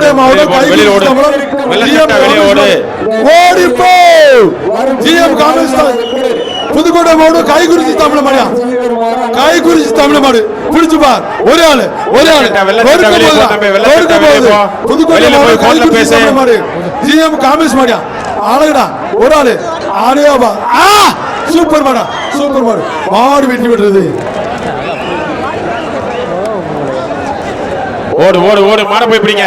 புதுக்கோட்டை மாவட்டம் வெளியில ஓடு. கைகுறி வெளில GM வெளியே ஓடு. ஓடி ஜிஎம் காங்கிரஸ் புதுக்கோட்டை மாவட்டம் கைகுறிச்சி தமிழ் மாடியா கைகுறிச்சி தமிழ் மாடு. பிடிச்சு பார். ஒரே ஆளு ஒரே ஆளு. புதுக்கோட்டை மாவட்டம் கைகுறிச்சி தமிழ் மாடு. ஜிஎம் காங்கிரஸ் மாடியா? ஆளுடா ஒரு ஆளு. ஆடியோபா ஆ! சூப்பர் மாடா சூப்பர் மாடு. மாடு வெட்டி விடுறது ஓடு ஓடு ஓடு. மாட போய் பிடிங்க.